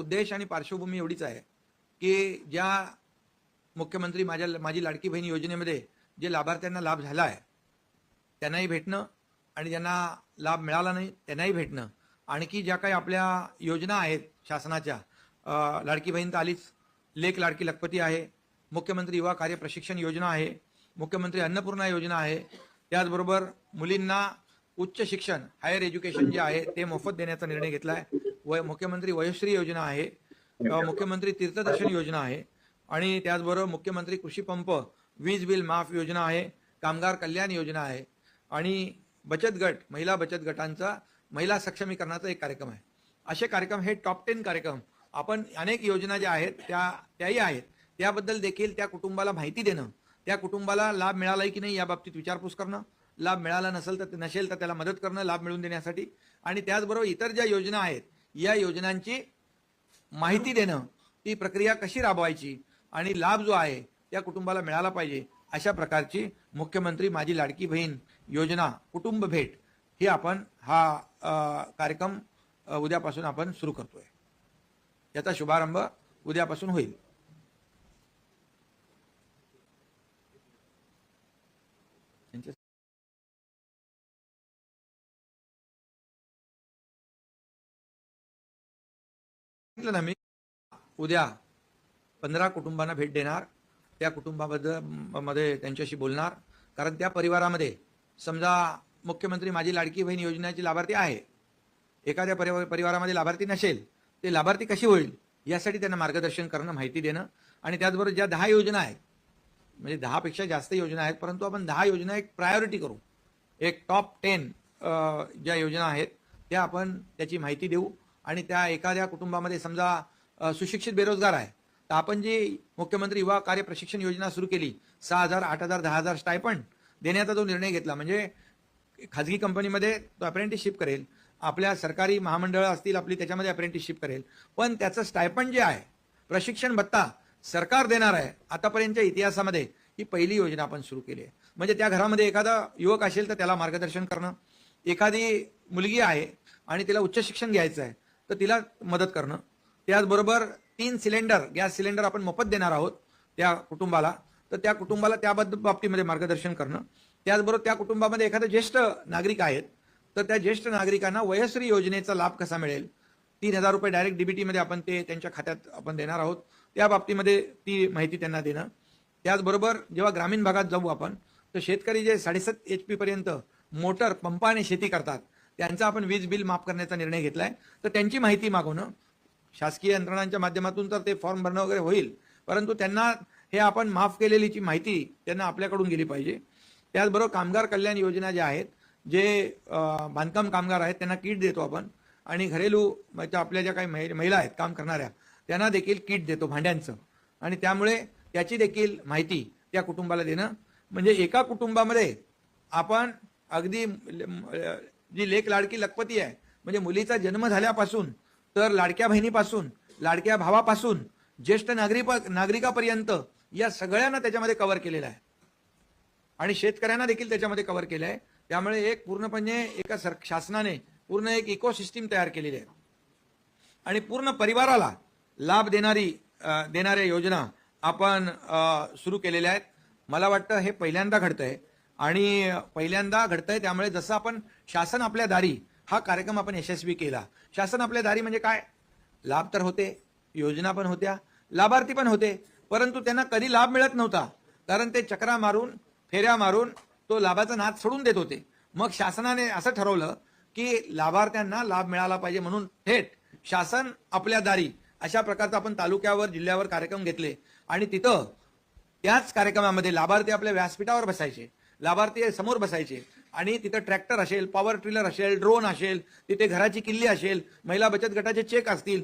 उद्देश आणि पार्श्वभूमी एवढीच आहे की ज्या मुख्यमंत्री माझ्या माझी लाडकी बहीण योजनेमध्ये जे लाभार्थ्यांना लाभ झाला आहे त्यांनाही भेटणं आणि ज्यांना लाभ मिळाला नाही त्यांनाही भेटणं. आणखी ज्या काही आपल्या योजना आहेत शासनाच्या लाडकी बहीण तर आलीच लेख लाडकी लखपती आहे मुख्यमंत्री युवा कार्य प्रशिक्षण योजना आहे मुख्यमंत्री अन्नपूर्णा योजना आहे त्याचबरोबर मुलींना उच्च शिक्षण हायर एज्युकेशन जे आहे ते मोफत देण्याचा निर्णय घेतला आहे वय मुख्यमंत्री वयोश्री योजना आहे मुख्यमंत्री तीर्थदर्शन योजना आहे आणि त्याचबरोबर मुख्यमंत्री कृषी पंप वीज बिल माफ योजना आहे कामगार कल्याण योजना आहे आणि बचत गट महिला बचत गटांचा महिला सक्षमीकरणाचा एक कार्यक्रम आहे. असे कार्यक्रम हे टॉप टेन कार्यक्रम. आपण अनेक योजना ज्या आहेत त्या त्याही आहेत. त्याबद्दल देखील त्या कुटुंबाला माहिती देणं त्या कुटुंबाला लाभ मिळाला की नाही या बाबतीत विचारपूस करणं लाभ मिळाला नसेल तर नसेल तर त्याला मदत करणं लाभ मिळवून देण्यासाठी. आणि त्याचबरोबर इतर ज्या योजना आहेत या योजनांची माहिती देणं ती प्रक्रिया कशी राबवायची आणि लाभ जो आहे त्या कुटुंबाला मिळाला पाहिजे अशा प्रकारची मुख्यमंत्री माझी लाडकी बहीण योजना कुटुंब भेट ही आपण हा कार्यक्रम उद्यापासून आपण सुरू करतोय. याचा शुभारंभ उद्यापासून होईल त्यांच्या- सांगितलं ना मी उद्या पंधरा कुटुंबांना भेट देणार त्या कुटुंबाबद्दलमध्ये त्यांच्याशी बोलणार कारण त्या परिवारामध्ये समजा मुख्यमंत्री माझी लाडकी बहीण योजनेची लाभार्थी आहे. एखाद्या परिवार परिवारामध्ये लाभार्थी नसेल ते लाभार्थी कशी होईल यासाठी त्यांना मार्गदर्शन करणं माहिती देणं आणि त्याचबरोबर ज्या दहा योजना आहेत म्हणजे दहापेक्षा जास्त योजना आहेत परंतु आपण दहा योजना एक प्रायोरिटी करू. एक टॉप टेन ज्या योजना आहेत त्या आपण त्याची माहिती देऊ. आणि त्या एखाद्या कुटुंबामध्ये समजा सुशिक्षित बेरोजगार आहे तर आपण जी मुख्यमंत्री युवा कार्य प्रशिक्षण योजना सुरू केली सहा हजार आठ हजार दहा हजार स्टायपंड देण्याचा जो निर्णय घेतला म्हणजे खाजगी कंपनीमध्ये तो अप्रेंटिसशिप करेल आपल्या सरकारी महामंडळं असतील आपली त्याच्यामध्ये अप्रेंटिसशिप करेल पण त्याचं स्टायपंड जे आहे प्रशिक्षण भत्ता सरकार देणार आहे आतापर्यंतच्या इतिहासामध्ये ही पहिली योजना आपण सुरू केली आहे. म्हणजे त्या घरामध्ये एखादा युवक असेल तर त्याला मार्गदर्शन करणं एखादी मुलगी आहे आणि तिला उच्च शिक्षण घ्यायचं आहे तर तिला मदत करणं. त्याचबरोबर तीन सिलेंडर गॅस सिलेंडर आपण मोफत देणार आहोत त्या कुटुंबाला. तर त्या कुटुंबाला त्याबद्दल बाबतीमध्ये मार्गदर्शन करणं. त्याचबरोबर त्या कुटुंबामध्ये एखादे ज्येष्ठ नागरिक आहेत तर त्या ज्येष्ठ नागरिकांना वयश्री योजनेचा लाभ कसा मिळेल? तीन हजार रुपये डायरेक्ट डीबीटीमध्ये आपण ते त्यांच्या खात्यात आपण देणार आहोत. त्या बाबतीमध्ये ती माहिती त्यांना देणं. त्याचबरोबर जेव्हा ग्रामीण भागात जाऊ आपण तर शेतकरी जे साडेसात एच पी पर्यंत मोटर पंपाने शेती करतात त्यांचा आपण वीज बिल माफ करण्याचा निर्णय घेतलाय. तर त्यांची माहिती मागवणं. शासकीय यंत्रणांच्या माध्यमातून तर ते फॉर्म भरणं वगैरे होईल. परंतु त्यांना हे आपण माफ केलेलीची माहिती त्यांना आपल्याकडून गेली पाहिजे. त्याचबरोबर कामगार कल्याण योजना ज्या आहेत जे बांधकाम कामगार आहेत त्यांना किट देतो आपण. आणि घरेलू म्हणजे आपल्या ज्या काही महि- महिला आहेत काम करणाऱ्या त्यांना देखील किट देतो भांड्यांचं. आणि त्यामुळे त्याची देखील माहिती त्या कुटुंबाला देणं. म्हणजे एका कुटुंबामध्ये आपण अगदी जी लेख लाडकी लखपती आहे म्हणजे मुलीचा जन्म झाल्यापासून तर लाडक्या बहिणीपासून लाडक्या भावापासून ज्येष्ठ नागरिक नागरिकापर्यंत या सगळ्यांना त्याच्यामध्ये कव्हर केलेलं आहे. आणि शेतकऱ्यांना देखील त्याच्यामध्ये कव्हर केलं आहे. त्यामुळे एक पूर्णपणे एका सर शासनाने पूर्ण एक इकोसिस्टीम तयार केलेली आहे. आणि पूर्ण परिवाराला लाभ देणारी देणाऱ्या योजना आपण सुरू केलेल्या आहेत. मला वाटतं हे पहिल्यांदा घडतं आहे आणि पहिल्यांदा घडतंय त्यामुळे जसं आपण शासन आपल्या दारी हा कार्यक्रम आपण यशस्वी केला. शासन आपल्या दारी म्हणजे काय? लाभ तर होते योजना पण होत्या लाभार्थी पण होते परंतु त्यांना कधी लाभ मिळत नव्हता. कारण ते चक्रा मारून फेऱ्या मारून तो लाभाचा नाद सोडून देत होते. मग शासनाने असं ठरवलं की लाभार्थ्यांना लाभ मिळाला पाहिजे म्हणून थेट शासन आपल्या दारी अशा प्रकारचा आपण तालुक्यावर जिल्ह्यावर कार्यक्रम घेतले. आणि तिथं त्याच कार्यक्रमामध्ये लाभार्थी आपल्या व्यासपीठावर बसायचे. लाभार्थी समोर बसायचे. आणि तिथं ट्रॅक्टर असेल पॉवर ट्रिलर असेल ड्रोन असेल तिथे घराची किल्ली असेल महिला बचत गटाचे चेक असतील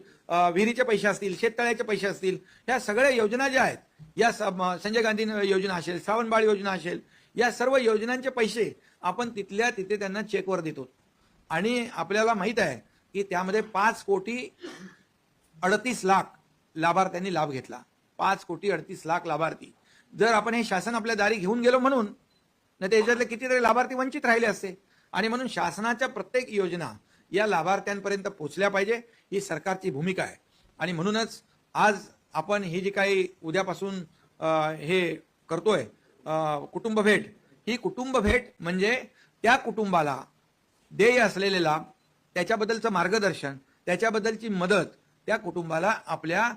विहिरीचे पैसे असतील शेततळ्याचे पैसे असतील ह्या सगळ्या योजना ज्या आहेत या स- म- संजय गांधी योजना असेल श्रावणबाळ योजना असेल या सर्व योजनांचे पैसे आपण तिथल्या तिथे त्यांना चेकवर देतो. आणि आपल्याला माहीत आहे की त्यामध्ये पाच कोटी अडतीस लाख लाभार्थ्यांनी लाभ घेतला. पाच कोटी अडतीस लाख लाभार्थी. जर आपण हे शासन आपल्या दारी घेऊन गेलो म्हणून नाही तर याच्यातले कितीतरी लाभार्थी वंचित राहिले असते. आणि म्हणून शासनाच्या प्रत्येक योजना या लाभार्थ्यांपर्यंत पोहोचल्या पाहिजे ही सरकारची भूमिका आहे. आणि म्हणूनच आज आपण ही जी काही उद्यापासून हे करतोय कुटुंब भेट ही कुटुंब भेट म्हणजे त्या कुटुंबाला देय असलेले लाभ त्याच्याबद्दलचं मार्गदर्शन त्याच्याबद्दलची मदत त्या कुटुंबाला आपल्या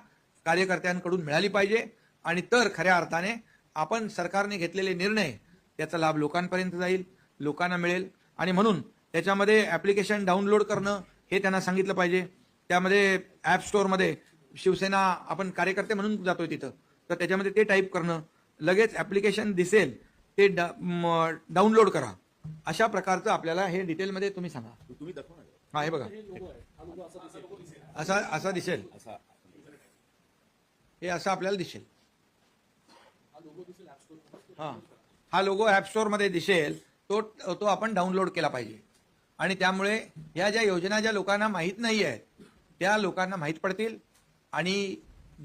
कार्यकर्त्यांकडून मिळाली पाहिजे. आणि तर खऱ्या अर्थाने आपण सरकारने घेतलेले निर्णय त्याचा लाभ लोकांपर्यंत जाईल लोकांना मिळेल. आणि म्हणून त्याच्यामध्ये ॲप्लिकेशन डाउनलोड करणं हे त्यांना सांगितलं पाहिजे. त्यामध्ये ॲप स्टोअरमध्ये शिवसेना आपण कार्यकर्ते म्हणून जातोय तिथं. तर त्याच्यामध्ये ते टाईप करणं लगेच ॲप्लिकेशन दिसेल ते डाउनलोड करा. अशा प्रकारचं आपल्याला हे डिटेलमध्ये तुम्ही सांगा. तुम्ही हा हे बघा. असा असा दिसेल. असा. हे असं आपल्याला दिसेल. हा. हा लोगो ॲप स्टोअरमध्ये दिसेल तो तो आपण डाउनलोड केला पाहिजे. आणि त्यामुळे या ज्या योजना ज्या लोकांना माहीत नाही आहेत त्या लोकांना माहीत पडतील आणि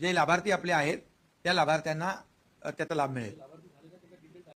जे लाभार्थी आपले आहेत त्या लाभार्थ्यांना त्याचा लाभ मिळेल.